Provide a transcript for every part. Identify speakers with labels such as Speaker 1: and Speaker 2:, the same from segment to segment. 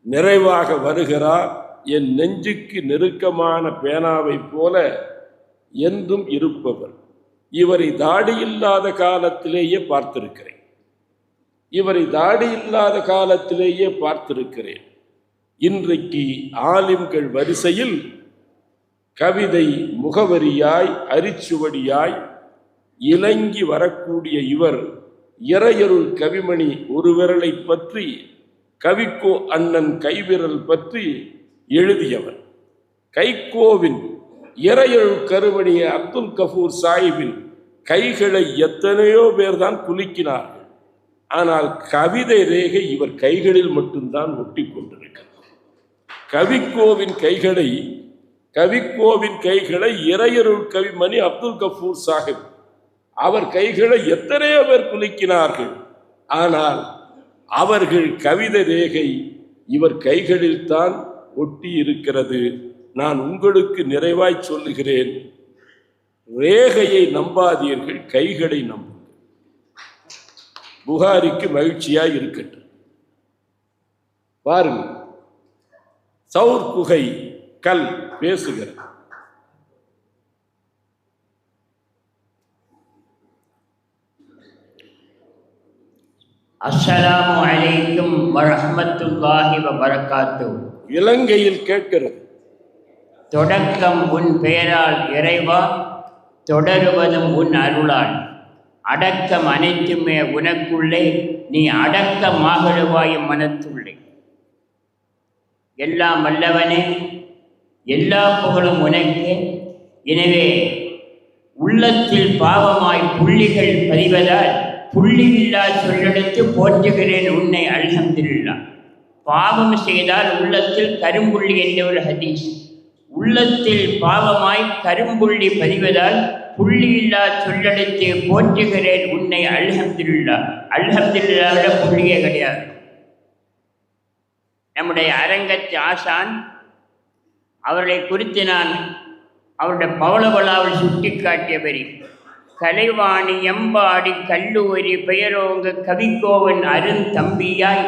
Speaker 1: நிறைவாக வருகிறார். என் நெஞ்சுக்கு நெருக்கமான பேனாவைப் போல என்றும் இருப்பவர். இவரை தாடி இல்லாத காலத்திலேயே பார்த்திருக்கிறேன். இவரை தாடி இல்லாத காலத்திலேயே பார்த்திருக்கிறேன். இன்றைக்கு ஆலிம்கள் வரிசையில் கவிதை முகவரியாய் அரிச்சுவடியாய் இலங்கி வரக்கூடிய இவர் இறையருள் கவிமணி ஒரு விரலை பற்றி கவிக்கோ அண்ணன் கைவிரல் பற்றி எழுதியவர் கைகோவின் இறையழு கருவணிய அப்துல் கபூர் சாஹிபின் கைகளை எத்தனையோ பேர் தான் குலுக்கினார்கள். ஆனால் கவிதை ரேகை இவர் கைகளில் மட்டும்தான் ஒட்டி கொண்டிருக்கிறது. கவிக்கோவின் கைகளை கவிக்கோவின் கைகளை இறையருள் கவிமணி அப்துல் கபூர் சாஹிப் அவர் கைகளை எத்தனையோ பேர் குலுக்கினார்கள். ஆனால் அவர்கள் கவிதை ரேகை இவர் கைகளில் தான் ஒட்டி இருக்கிறது நான் உங்களுக்கு நிறைவாய் சொல்லுகிறேன். ரேகையை நம்பாதீர்கள் கைகளை நம்புங்கள். புகாரிக்கு மகிழ்ச்சியாய் இருக்கட்டும். பாருங்கள். சவுர் குகை கல் பேசுகிறது.
Speaker 2: அஸ்ஸலாமு அலைக்கும் வரஹ்மத்துல்லாஹி வபரகாத்து
Speaker 1: இலங்கையில் கேட்கிறது.
Speaker 2: தொடக்கம் உன் பெயரால் இறைவா தொடருவதும் உன் அருளால். அடக்கம் அனைத்துமே உனக்குள்ளே நீ அடக்கமாகழுவாயும் மனத்துள்ளே. எல்லாம் வல்லவனே எல்லா புகழும் உனக்கு. எனவே உள்ளத்தில் பாவமாய் புள்ளிகள் பதிவதால் புள்ளியில்லா சொல்லெடுத்து போற்றுகிறேன் உன்னை அல்ஹம்துலில்லா. பாவம் செய்தால் உள்ளத்தில் கரும்புள்ளி என்ற ஒரு ஹதீஸ். உள்ளத்தில் பாவமாய் கரும்புள்ளி பதிவதால் புள்ளியில்லா சொல்லெடுத்து போற்றுகிறேன் உன்னை அல்ஹம்துலில்லா. அல்ஹம்துலில்லாவிட புள்ளியே கிடையாது. நம்முடைய அரங்கத்து ஆசான் அவர்களை குறித்து நான் அவருடைய பவளவளாவில் சுட்டி காட்டியபடி கலைவாணி எம்பாடி கல்லூரி பெயரோங்க கவிக்கோவன் அருந்தம்பியாய்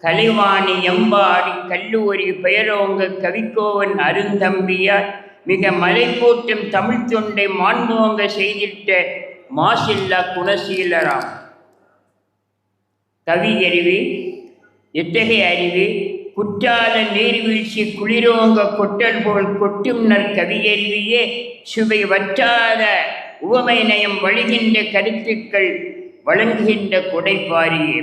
Speaker 2: கலைவாணி எம்பாடி கல்லூரி பெயரோங்க கவிக்கோவன் அருந்தம்பியாய் மிக மலை கூட்டும் தமிழ் தொண்டை மாண்போங்க செய்திட்ட மாசில்லா குணசீலராம். கவி அறிவி எத்தகைய அறிவு குற்றால நீர்வீழ்ச்சி குளிரோங்க கொட்டல் போல் கொட்டும் நற்கவியறிவியே சுவை வற்றாத உவமை நயம் வழிகின்ற கருத்துக்கள் வழங்குகின்ற கொடைப்பாரியே.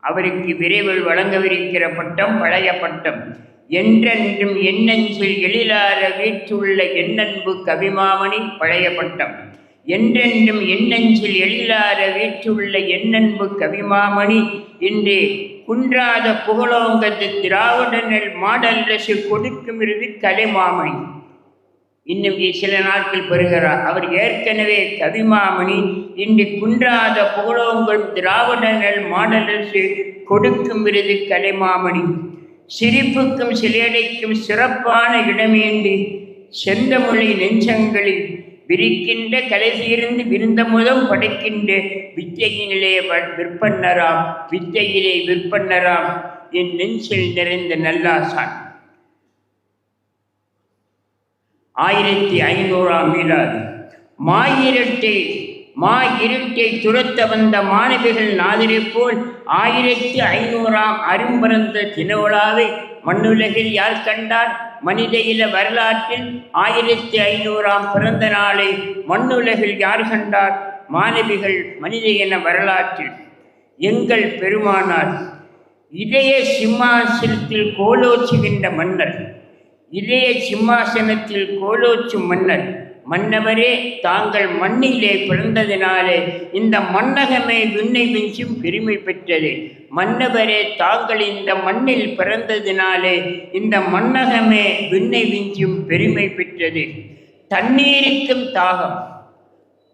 Speaker 2: அவருக்கு விரைவில் வழங்கவிருக்கிற பட்டம் பழைய பட்டம். என்றென்றும் எண்ணெஞ்சில் எழிலார வீற்றுள்ள எண்ணன்பு கவிமாமணி பழைய பட்டம். என்றென்றும் எண்ணெஞ்சில் எழிலார வீற்றுள்ள எண்ணன்பு கவிமாமணி இன்று குன்றாத புகழோங்கத்து திராவிடனல் மாடல் ரசு கொடுக்கும் இறுதி கலைமாமணி. இன்னும் சில நாட்கள் பெறுகிறார். அவர் ஏற்கனவே கவிமாமணி இன்று குன்றாத புகழோங்கள் திராவிடங்கள் மாடலரசு கொடுக்கும் விருது கலைமாமணி. சிரிப்புக்கும் சிலையடைக்கும் சிறப்பான இடமேந்தி செந்தமொழி நெஞ்சங்களில் விரிக்கின்ற கலையிலிருந்து விருந்த முதல் படைக்கின்ற வித்தையினிலே விற்பன்னராம் வித்தையிலே விற்பன்னராம். என் நெஞ்சில் நிறைந்த நல்லாசான். ஆயிரத்தி ஐநூறாம் மீளாது மாயிரட்டை மா இருட்டை துரத்த வந்த மாணவிகள் நாதிரை போல் ஆயிரத்தி ஐநூறாம் அரும்பரந்த தினவிழாவை மண்ணுலகில் யார் கண்டார்? மனித இல வரலாற்றில் ஆயிரத்தி ஐநூறாம் பிறந்த நாளை மண்ணுலகில் யார் கண்டார்? மாணவிகள் மனித இன வரலாற்றில். எங்கள் பெருமானார் இதய சிம்மாசனத்தில் கோலோச்சுகின்ற மன்னர் இதய சிம்மாசனத்தில் கோலோச்சும் மன்னர் மன்னவரே தாங்கள் மண்ணிலே பிறந்ததினாலே இந்த மன்னகமே விண்ணை மிஞ்சும் பெருமை பெற்றது. மன்னவரே தாங்கள் இந்த மண்ணில் பிறந்ததினாலே இந்த மன்னகமே விண்ணை மிஞ்சும் பெருமை பெற்றது. தண்ணீருக்கும் தாகம்.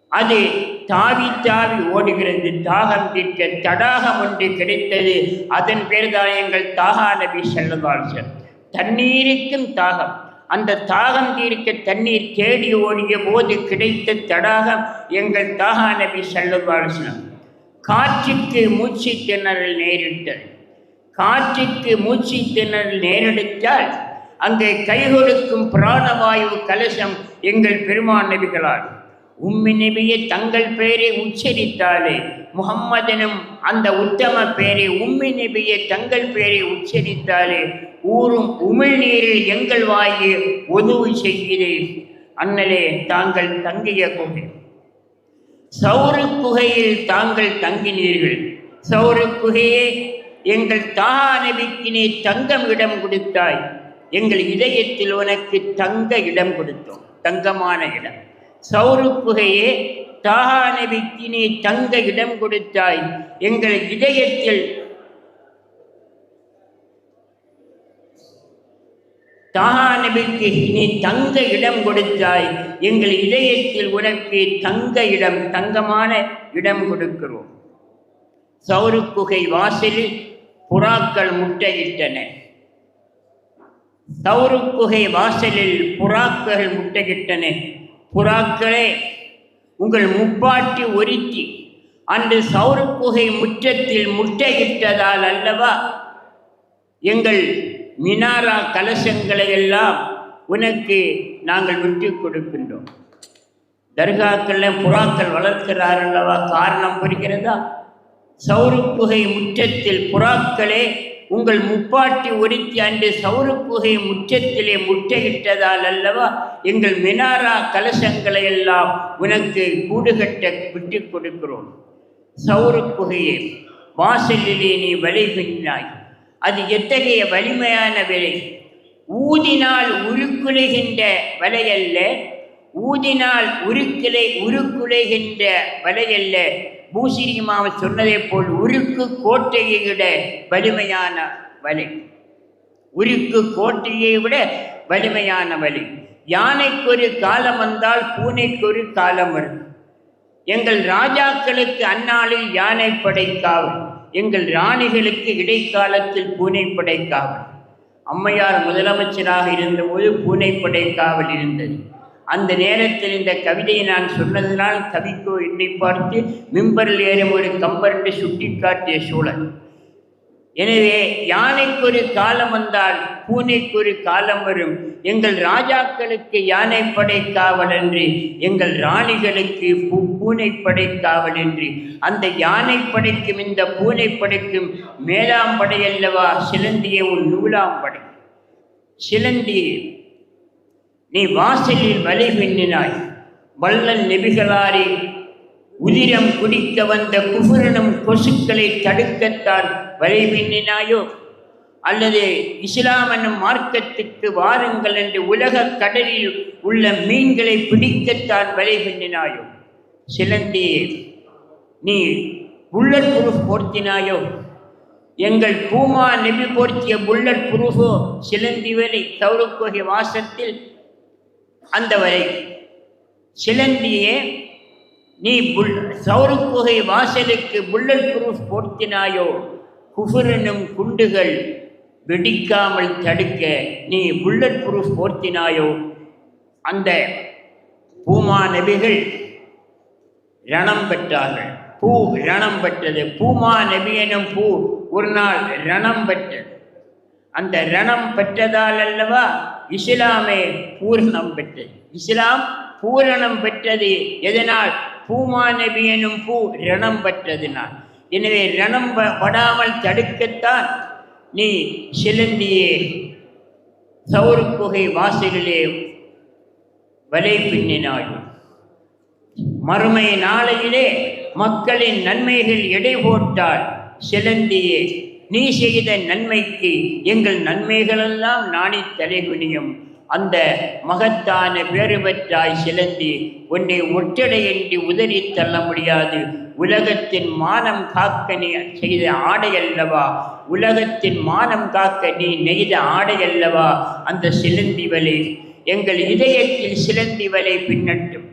Speaker 2: அது தாவி தாவி ஓடுகிறது. தாகம் தீர்க்க தடாகம் ஒன்று கிடைத்தது. அதன் பேர்தான் எங்கள் தாகா நபி செல்லவாசன் தண்ணீருக்கும் தாகம். அந்த தாகம் தீர்க்க தண்ணீர் தேடி ஓடிய போது கிடைத்த தடாகம் எங்கள் தாகா நபி செல்லவாசனம் காற்றுக்கு மூச்சு திணறல் நேரிட்டது. காற்றுக்கு மூச்சு திணறல் நேரெடுத்தால் அங்கே கை கொடுக்கும் பிராணவாயு கலசம் எங்கள் பெருமான் நபிகளார் உம்மி நபியை தங்கள் பெயரை உச்சரித்தாலே முகம்மதனும் அந்த உத்தம பேரை உம்மி நபியை தங்கள் பேரை உச்சரித்தாலே ஊரும் உமிழ்நீரில் எங்கள் வாயை உதவு செய்கிறேன். அண்ணலே தாங்கள் தங்கிய குகை. சௌரு குகையில் தாங்கள் தங்கினீர்கள். சௌரு குகையே எங்கள் தாகா நபிக்கு நீ தங்கம் இடம் கொடுத்தாய். எங்கள் இதயத்தில் உனக்கு தங்க இடம் கொடுத்தோம். தங்கமான இடம். சௌரு குகையே தாகா நபிக்கு நீ தங்க இடம் கொடுத்தாய். எங்கள் இதயத்தில் தாகா நபிக்கு நீ தங்க இடம் கொடுத்தாய். எங்கள் இதயத்தில் உனக்கு தங்க இடம் தங்கமான இடம் கொடுக்கிறோம். சௌரு குகை வாசலில் புறாக்கள் முட்டையிட்டன. சௌரு குகை வாசலில் புறாக்கள் முட்டையிட்டன. புறாக்களே உங்கள் முப்பாட்டி ஒருத்தி அன்று சௌரு குகை முற்றத்தில் முட்டையிட்டதால் அல்லவா? எங்கள் மினாரா கலசங்களை எல்லாம் உனக்கு நாங்கள் விட்டு கொடுக்கின்றோம். தர்காக்களில் புறாக்கள் வளர்க்கிறார் அல்லவா? காரணம் புரிகிறதா? சௌருக்குகை முற்றத்தில் புறாக்களே உங்கள் முப்பாட்டி ஒருத்தி அன்று சௌருக்குகை முற்றத்திலே முட்டையிட்டதால் அல்லவா எங்கள் மினாரா கலசங்களை எல்லாம் உனக்கு கூடுகட்ட விட்டு கொடுக்கிறோம். சௌருக்குகையே வாசலிலே நீ வலை பின்னாய் அது எத்தகைய வலிமையான விலை? ஊதினால் உருக்குலைகின்ற வலையல்ல ஊதினால் உருக்கிலை உருக்குலைகின்ற வலையல்ல பூசிரிமாவை சொன்னதை சொன்னதைப் போல் உருக்கு கோட்டையை விட வலிமையான வலி. உருக்கு கோட்டையை விட வலிமையான வலி. யானைக்கு ஒரு காலம் வந்தால் பூனைக்கு ஒரு காலம் வரும். எங்கள் ராஜாக்களுக்கு அந்நாளில் யானை படைக்காவல். எங்கள் ராணிகளுக்கு இடைக்காலத்தில் பூனை படைக்காவல். அம்மையார் முதலமைச்சராக இருந்தபோது பூனை படைக்காவல் இருந்தது. அந்த நேரத்தில் இந்த கவிதையை நான் சொன்னதினால் கவிக்கோ என்னை பார்த்து மிம்பரில் ஏறும் ஒரு கம்பரண்டு சுட்டிக்காட்டிய சூழல் எனவே யானைக்கு ஒரு காலம் வந்தால் பூனைக்கு ஒரு காலம் வரும். எங்கள் ராஜாக்களுக்கு யானை படை என்று எங்கள் ராணிகளுக்கு பூ பூனை படை என்று அந்த யானை படைக்கும் இந்த பூனை படைக்கும் மேலாம் படை அல்லவா? சிலந்திய உன் நூலாம் படை. சிலந்தி நீ வாசலில் வலை பின்னினாய் வள்ளல் நெபிகளாரி உதிரம் குடிக்க வந்த குஃபுரனும் கொசுக்களை தடுக்கத்தான் வலை பின்னினாயோ அல்லது இஸ்லாம் என்னும் மார்க்கத்துக்கு வாருங்கள் என்று உலக கடலில் உள்ள மீன்களை பிடிக்கத்தான் வலை பின்னினாயோ சிலந்தி நீ புல்லட் புரூஃப் போர்த்தினாயோ? எங்கள் பூமா நெபி போர்த்திய புல்லட் புரூஃபோ சிலந்தி வரை சௌரக்கோகை வாசத்தில் அந்த வரை சிலந்தியே நீ புல் சௌரக்குகை வாசலுக்கு புல்லட் புரூஃப் போர்த்தினாயோ குஃபுரனும் குண்டுகள் வெடிக்காமல் தடுக்க நீ புல்லட் புரூஃப் போர்த்தினாயோ அந்த பூமா நபிகள் ரணம் பெற்றார்கள். பூ ரணம் பெற்றது. பூமா நபி எனும் பூ ஒரு நாள் ரணம் பெற்றது. அந்த ரணம் பெற்றதால் அல்லவா இஸ்லாமே பூரணம் பெற்றது. இஸ்லாம் பூரணம் பெற்றது எதனால்? பூமா நபி எனும் பூ ரணம் பெற்றதினால். எனவே ரணம் படாமல் தடுக்கத்தான் நீ சிலந்தியே சௌருக்குகை வாசலிலே வலை பின்னினாள் மறுமை நாளையிலே மக்களின் நன்மைகள் எடை போட்டால் சிலந்தியே நீ செய்த நன்மைக்கு எங்கள் நன்மைகளெல்லாம் நாணி தலைகுனியும். அந்த மகத்தான பேறுபற்றாய் சிலந்தி உன்னை ஒற்றடையின்றி உதறி தள்ள முடியாது. உலகத்தின் மானம் காக்க நீ செய்த ஆடை அல்லவா உலகத்தின் மானம் காக்க நீ நெய்த ஆடை அல்லவா அந்த சிலந்தி வலை எங்கள் இதயத்தில் சிலந்தி வலை பின்னட்டும்.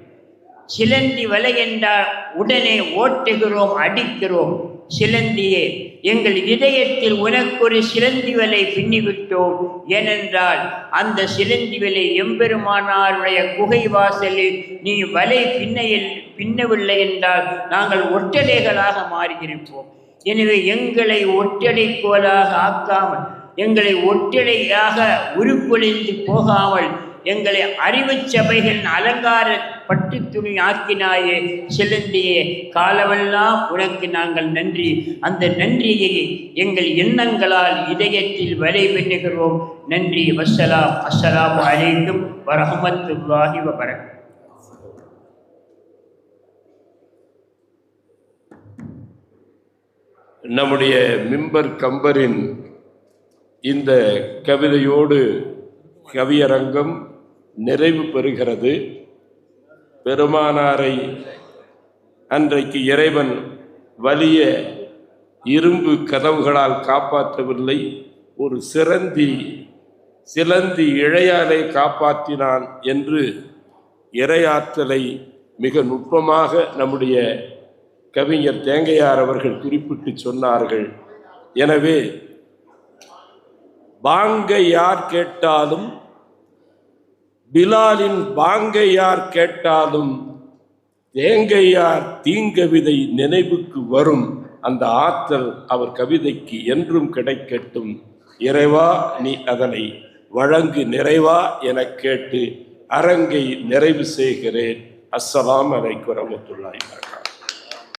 Speaker 2: சிலந்தி வலை என்றால் உடனே ஓட்டுகிறோம் அடிக்கிறோம். சிலந்தியே எங்கள் இதயத்தில் உனக்கொரு சிலந்தி வலை பின்னிவிட்டோம். ஏனென்றால் அந்த சிலந்தி வலை எம்பெருமானாருடைய குகை வாசலில் நீ வலை பின்னையில் பின்னவில்லை என்றால் நாங்கள் ஒற்றடைகளாக மாறியிருப்போம். எனவே எங்களை ஒற்றடை கோலாக ஆக்காமல் எங்களை ஒற்றடையாக உருக்கொழிந்து போகாமல் எங்களை அறிவுச் சபைகளின் அலங்கார பட்டு துணி ஆக்கினாயே செலுந்திய காலமெல்லாம் உனக்கு நாங்கள் நன்றி. அந்த நன்றியை எங்கள் எண்ணங்களால் இதயத்தில் வரை பெண்ணுகிறோம் நன்றி. வசலாம் அழைந்தும் அலைக்கும் வரஹமத்துல்லாஹி வபரக்.
Speaker 1: நம்முடைய மிம்பர் கம்பரின் இந்த கவிதையோடு கவியரங்கம் நிறைவு பெறுகிறது. பெருமானாரை அன்றைக்கு இறைவன் வலிய இரும்பு கதவுகளால் காப்பாற்றவில்லை. ஒரு சிறந்தி சிலந்தி இழையாலே காப்பாற்றினான் என்று இறையாற்றலை மிக நுட்பமாக நம்முடைய கவிஞர் தேங்கையார் அவர்கள் குறிப்பிட்டு சொன்னார்கள். எனவே பாங்கை யார் கேட்டாலும் பிலாலின் பாங்கை யார் கேட்டாலும் தேங்கையார் தீங்கவிதை நினைவுக்கு வரும். அந்த ஆற்றல் அவர் கவிதைக்கு என்றும் கிடைக்கட்டும். இறைவா நீ அதனை வழங்கு நிறைவா எனக் கேட்டு அரங்கை நிறைவு செய்கிறேன். அஸ்ஸலாம் அலைக்கு வரமத்துல்லாஹி